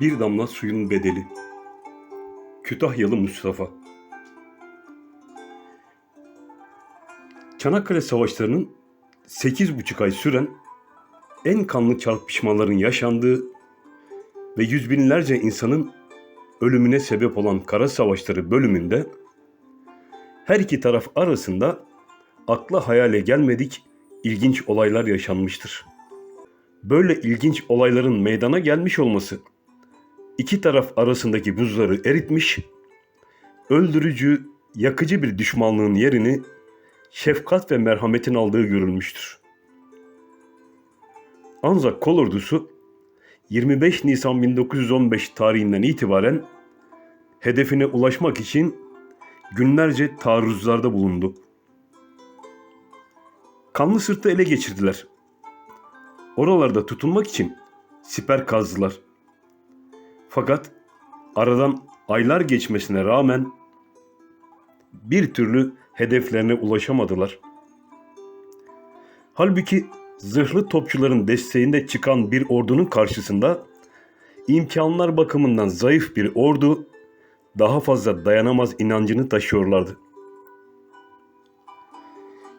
Bir damla suyun bedeli. Kütahyalı Mustafa. Çanakkale Savaşları'nın 8,5 ay süren en kanlı çarpışmaların yaşandığı ve yüz binlerce insanın ölümüne sebep olan Kara Savaşları bölümünde her iki taraf arasında akla hayale gelmedik ilginç olaylar yaşanmıştır. Böyle ilginç olayların meydana gelmiş olması iki taraf arasındaki buzları eritmiş, öldürücü, yakıcı bir düşmanlığın yerini şefkat ve merhametin aldığı görülmüştür. Ancak kol ordusu 25 Nisan 1915 tarihinden itibaren hedefine ulaşmak için günlerce taarruzlarda bulundu. Kanlı Sırt'ı ele geçirdiler. Oralarda tutunmak için siper kazdılar. Fakat aradan aylar geçmesine rağmen bir türlü hedeflerine ulaşamadılar. Halbuki zırhlı topçuların desteğinde çıkan bir ordunun karşısında imkanlar bakımından zayıf bir ordu daha fazla dayanamaz inancını taşıyorlardı.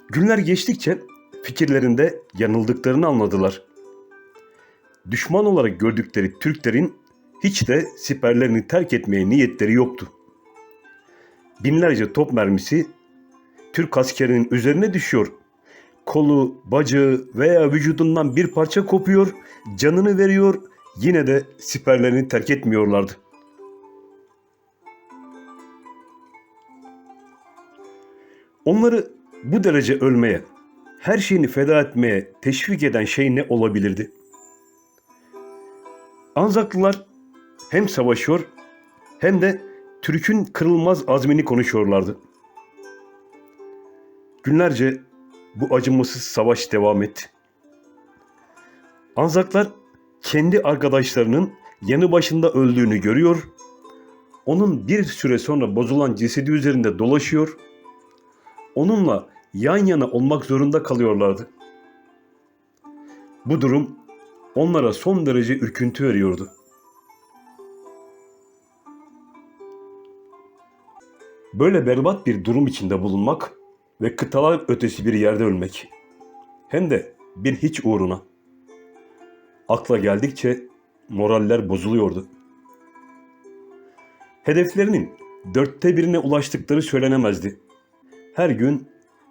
Günler geçtikçe fikirlerinde yanıldıklarını anladılar. Düşman olarak gördükleri Türklerin hiç de siperlerini terk etmeye niyetleri yoktu. Binlerce top mermisi Türk askerinin üzerine düşüyor. Kolu, bacağı veya vücudundan bir parça kopuyor, canını veriyor, yine de siperlerini terk etmiyorlardı. Onları bu derece ölmeye, her şeyini feda etmeye teşvik eden şey ne olabilirdi? Anzaklılar hem savaşıyor hem de Türk'ün kırılmaz azmini konuşuyorlardı. Günlerce bu acımasız savaş devam etti. Anzaklar kendi arkadaşlarının yanı başında öldüğünü görüyor, onun bir süre sonra bozulan cesedi üzerinde dolaşıyor, onunla yan yana olmak zorunda kalıyorlardı. Bu durum onlara son derece ürküntü veriyordu. Böyle berbat bir durum içinde bulunmak ve kıtalar ötesi bir yerde ölmek. Hem de bir hiç uğruna. Akla geldikçe moraller bozuluyordu. Hedeflerinin dörtte birine ulaştıkları söylenemezdi. Her gün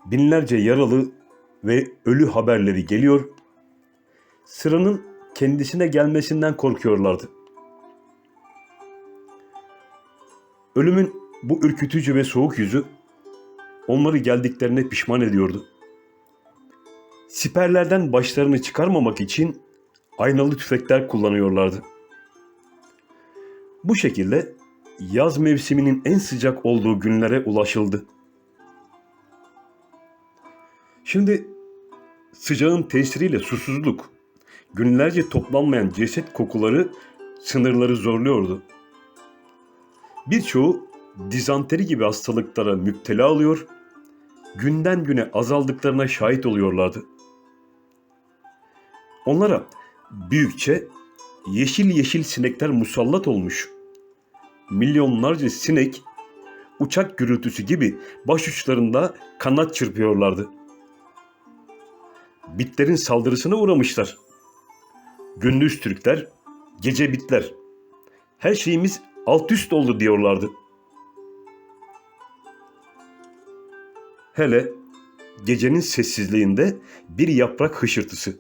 binlerce yaralı ve ölü haberleri geliyor, sıranın kendisine gelmesinden korkuyorlardı. Ölümün bu ürkütücü ve soğuk yüzü onları geldiklerine pişman ediyordu. Siperlerden başlarını çıkarmamak için aynalı tüfekler kullanıyorlardı. Bu şekilde yaz mevsiminin en sıcak olduğu günlere ulaşıldı. Şimdi sıcağın tesiriyle susuzluk, günlerce toplanmayan ceset kokuları sınırları zorluyordu. Birçoğu dizanteri gibi hastalıklara müptela oluyor, günden güne azaldıklarına şahit oluyorlardı. Onlara büyükçe yeşil yeşil sinekler musallat olmuş. Milyonlarca sinek uçak gürültüsü gibi baş uçlarında kanat çırpıyorlardı. Bitlerin saldırısına uğramışlar. Gündüz Türkler, gece bitler. Her şeyimiz alt üst oldu diyorlardı. Hele gecenin sessizliğinde bir yaprak hışırtısı,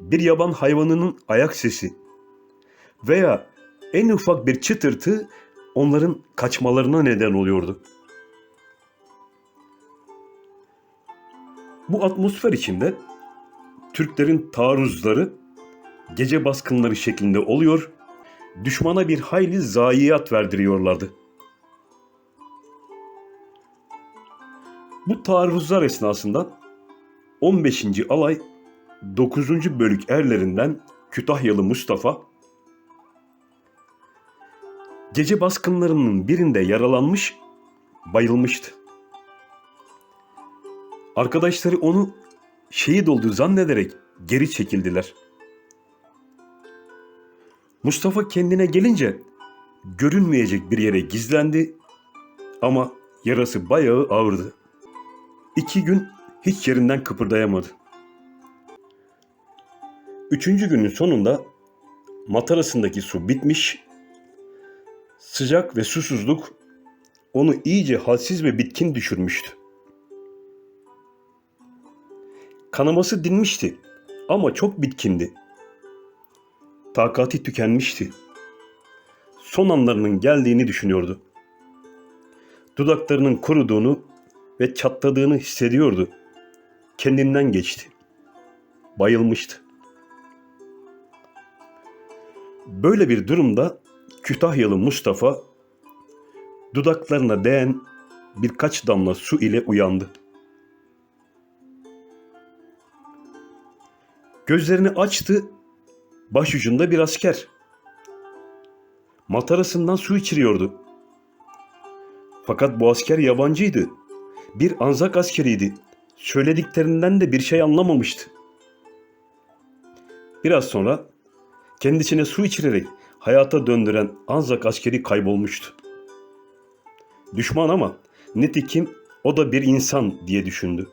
bir yaban hayvanının ayak sesi veya en ufak bir çıtırtı onların kaçmalarına neden oluyordu. Bu atmosfer içinde Türklerin taarruzları gece baskınları şeklinde oluyor, düşmana bir hayli zayiat verdiriyorlardı. Bu taarruzlar esnasında 15. alay 9. bölük erlerinden Kütahyalı Mustafa gece baskınlarının birinde yaralanmış, bayılmıştı. Arkadaşları onu şehit olduğu zannederek geri çekildiler. Mustafa kendine gelince görünmeyecek bir yere gizlendi ama yarası bayağı ağırdı. İki gün hiç yerinden kıpırdayamadı. Üçüncü günün sonunda matarasındaki su bitmiş, sıcak ve susuzluk onu iyice halsiz ve bitkin düşürmüştü. Kanaması dinmişti ama çok bitkindi. Takati tükenmişti. Son anlarının geldiğini düşünüyordu. Dudaklarının kuruduğunu ve çatladığını hissediyordu. Kendinden geçti. Bayılmıştı. Böyle bir durumda Kütahyalı Mustafa dudaklarına değen birkaç damla su ile uyandı. Gözlerini açtı, başucunda bir asker. Matarasından su içiriyordu. Fakat bu asker yabancıydı. Bir Anzak askeriydi. Söylediklerinden de bir şey anlamamıştı. Biraz sonra kendisine su içirerek hayata döndüren Anzak askeri kaybolmuştu. Düşman ama netikim o da bir insan diye düşündü.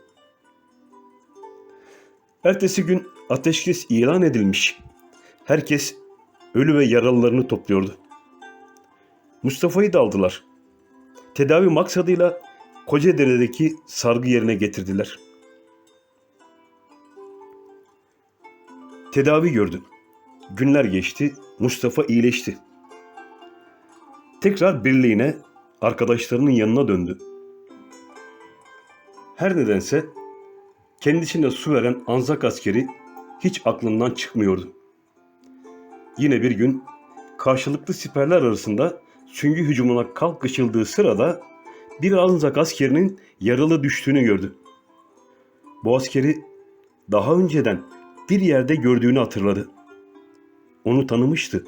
Ertesi gün ateşkes ilan edilmiş. Herkes ölü ve yaralılarını topluyordu. Mustafa'yı da aldılar. Tedavi maksadıyla Kocadere'deki sargı yerine getirdiler. Tedavi gördü. Günler geçti, Mustafa iyileşti. Tekrar birliğine, arkadaşlarının yanına döndü. Her nedense kendisine su veren Anzak askeri hiç aklından çıkmıyordu. Yine bir gün karşılıklı siperler arasında süngü hücumuna kalkışıldığı sırada bir Anzak askerinin yaralı düştüğünü gördü. Bu askeri daha önceden bir yerde gördüğünü hatırladı. Onu tanımıştı.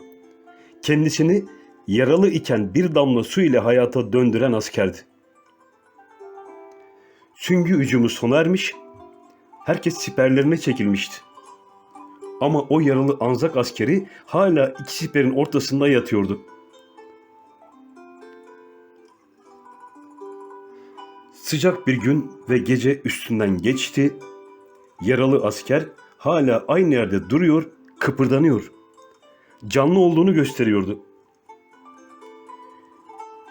Kendisini yaralı iken bir damla su ile hayata döndüren askerdi. Süngü hücumu sona ermiş, herkes siperlerine çekilmişti. Ama o yaralı Anzak askeri hala iki siperin ortasında yatıyordu. Sıcak bir gün ve gece üstünden geçti. Yaralı asker hala aynı yerde duruyor, kıpırdanıyor. Canlı olduğunu gösteriyordu.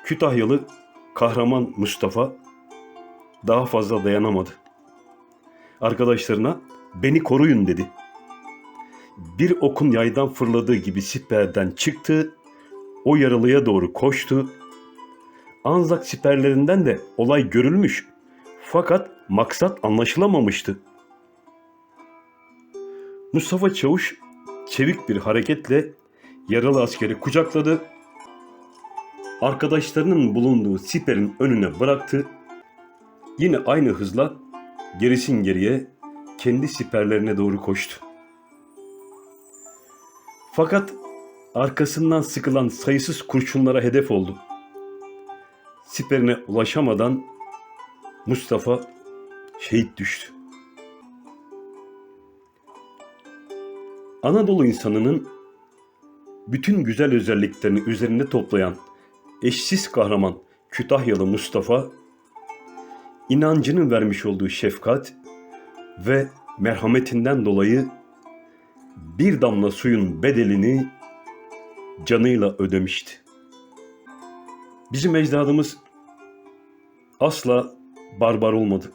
Kütahyalı kahraman Mustafa daha fazla dayanamadı. Arkadaşlarına beni koruyun dedi. Bir okun yaydan fırladığı gibi siperden çıktı, o yaralıya doğru koştu. Anzak siperlerinden de olay görülmüş fakat maksat anlaşılamamıştı. Mustafa Çavuş çevik bir hareketle yaralı askeri kucakladı. Arkadaşlarının bulunduğu siperin önüne bıraktı. Yine aynı hızla gerisin geriye kendi siperlerine doğru koştu. Fakat arkasından sıkılan sayısız kurşunlara hedef oldu. Siperine ulaşamadan Mustafa şehit düştü. Anadolu insanının bütün güzel özelliklerini üzerinde toplayan eşsiz kahraman Kütahyalı Mustafa, inancının vermiş olduğu şefkat ve merhametinden dolayı bir damla suyun bedelini canıyla ödemişti. Bizim ecdadımız asla barbar olmadı.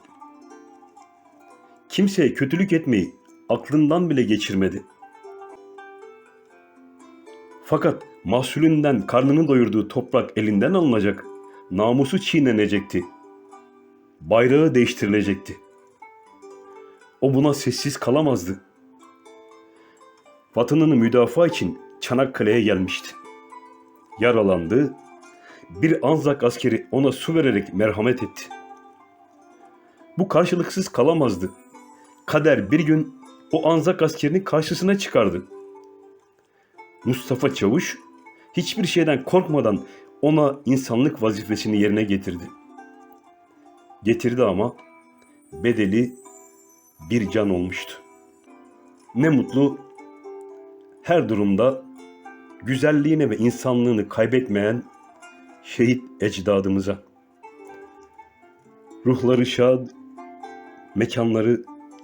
Kimseye kötülük etmeyi aklından bile geçirmedi. Fakat mahsulünden karnını doyurduğu toprak elinden alınacak, namusu çiğnenecekti. Bayrağı değiştirilecekti. O buna sessiz kalamazdı. Vatanını müdafaa için Çanakkale'ye gelmişti. Yaralandı. Bir Anzak askeri ona su vererek merhamet etti. Bu karşılıksız kalamazdı. Kader bir gün o Anzak askerini karşısına çıkardı. Mustafa Çavuş hiçbir şeyden korkmadan ona insanlık vazifesini yerine getirdi. Getirdi ama bedeli bir can olmuştu. Ne mutlu her durumda güzelliğini ve insanlığını kaybetmeyen şehit ecdadımıza. Ruhları şad, mekanları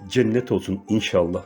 cennet olsun inşallah.